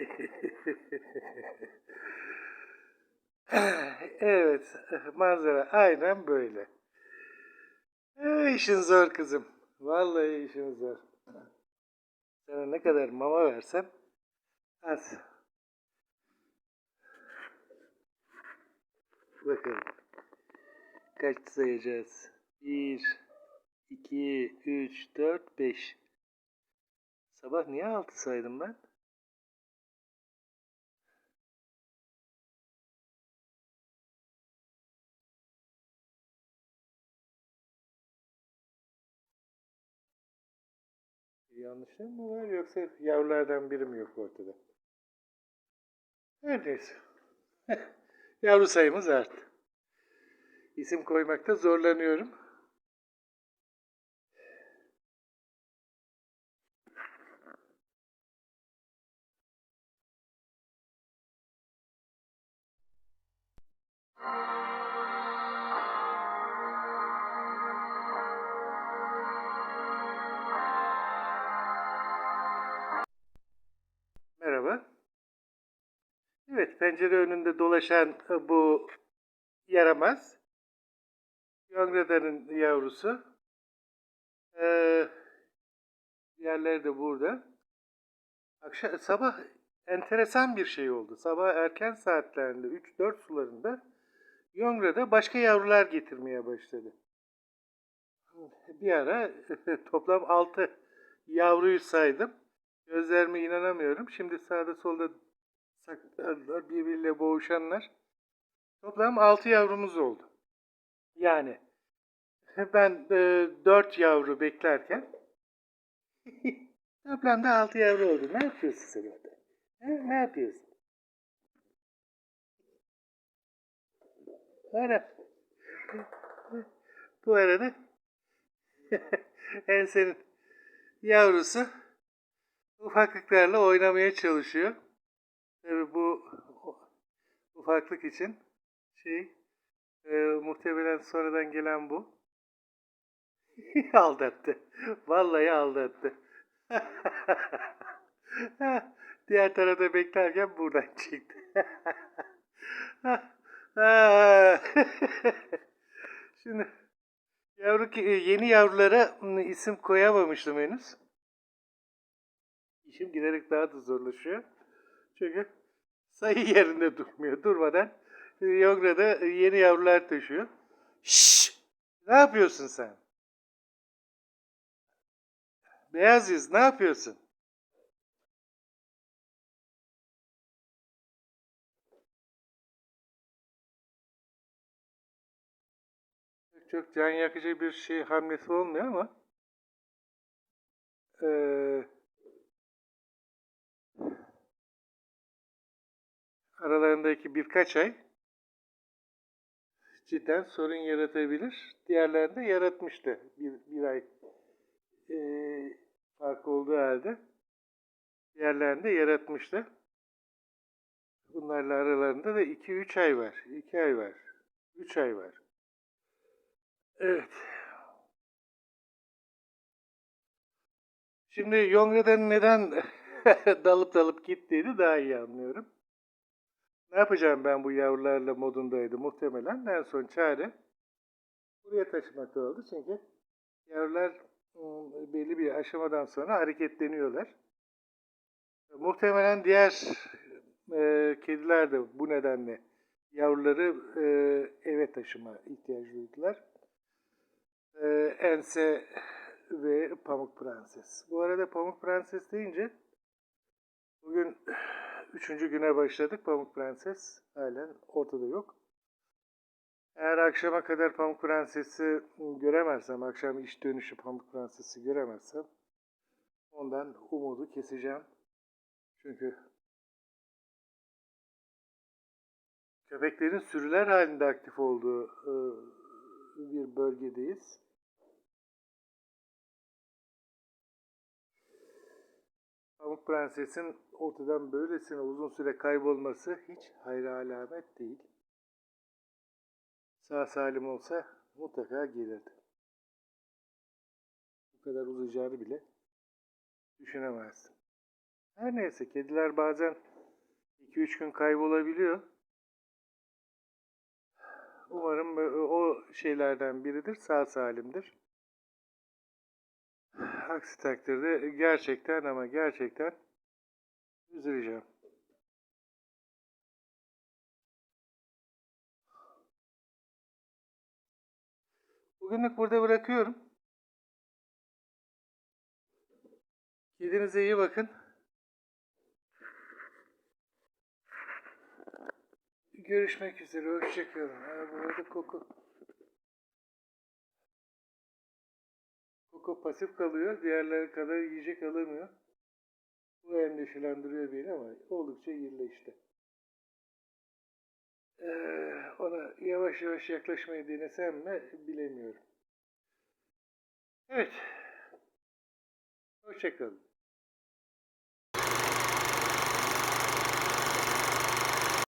evet, manzara aynen böyle. Ee, işin zor kızım. Vallahi işin zor. Sana ne kadar mama versem az. Bakalım. Kaç sayacağız? 1, 2, 3, 4, 5. Sabah niye 6 saydım ben? Bir yanlışlığım mı var yoksa yavrulardan biri mi yok ortada? Her. Yavru sayımız arttı. İsim koymakta zorlanıyorum. Pencere önünde dolaşan e, bu yaramaz. Yongrada'nın yavrusu. Ee, diğerleri de burada. Akşam, sabah enteresan bir şey oldu. Sabah erken saatlerinde 3-4 sularında Yongrada başka yavrular getirmeye başladı. Bir ara toplam 6 yavruyu saydım. Gözlerime inanamıyorum. Şimdi sağda solda saklandılar, birbiriyle boğuşanlar. Toplam 6 yavrumuz oldu. Yani ben e, 4 yavru beklerken toplamda 6 yavru oldu. Ne yapıyorsun sen orada? He, ne yapıyorsun? Ara. Bu arada ensenin yavrusu ufaklıklarla oynamaya çalışıyor. Tabii bu ufaklık için şey e, muhtemelen sonradan gelen bu. aldattı. Vallahi aldattı. Diğer tarafta beklerken buradan çıktı. Şimdi yavru ki- yeni yavrulara isim koyamamıştım henüz. İşim giderek daha da zorlaşıyor. Çünkü sayı yerinde durmuyor. Durmadan e, Yongra'da yeni yavrular taşıyor. Şşş! Ne yapıyorsun sen? Beyaz yüz ne yapıyorsun? Çok, can yakıcı bir şey hamlesi olmuyor ama eee aralarındaki birkaç ay cidden sorun yaratabilir. Diğerlerinde yaratmıştı. Bir, bir ay eee fark olduğu halde diğerlerinde yaratmıştı. Bunlarla aralarında da 2-3 ay var. 2 ay var. 3 ay var. Evet. Şimdi Yongra'dan neden dalıp dalıp gittiğini daha iyi anlıyorum. Ne yapacağım ben bu yavrularla modundaydı muhtemelen. En son çare buraya taşımakta oldu. Çünkü yavrular ım, belli bir aşamadan sonra hareketleniyorlar. Muhtemelen diğer e, kediler de bu nedenle yavruları e, eve taşıma ihtiyacı duydular. E, Ense ve Pamuk Prenses. Bu arada Pamuk Prenses deyince bugün üçüncü güne başladık. Pamuk Prenses halen ortada yok. Eğer akşama kadar Pamuk Prenses'i göremezsem, akşam iş dönüşü Pamuk Prenses'i göremezsem ondan umudu keseceğim. Çünkü köpeklerin sürüler halinde aktif olduğu e, bir bölgedeyiz. Prenses'in ortadan böylesine uzun süre kaybolması hiç hayra alamet değil. Sağ salim olsa mutlaka gelirdi. Bu kadar uzayacağını bile düşünemezdim. Her neyse kediler bazen 2-3 gün kaybolabiliyor. Umarım o şeylerden biridir, sağ salimdir. Aksi takdirde gerçekten ama gerçekten üzüleceğim. Bugünlük burada bırakıyorum. Kendinize iyi bakın. Görüşmek üzere. Hoşçakalın. Ha, bu arada koku. Koku pasif kalıyor. Diğerleri kadar yiyecek alamıyor. Bu endişelendiriyor beni ama oldukça iyileşti. Ee, ona yavaş yavaş yaklaşmayı denesem mi bilemiyorum. Evet. Hoşçakalın.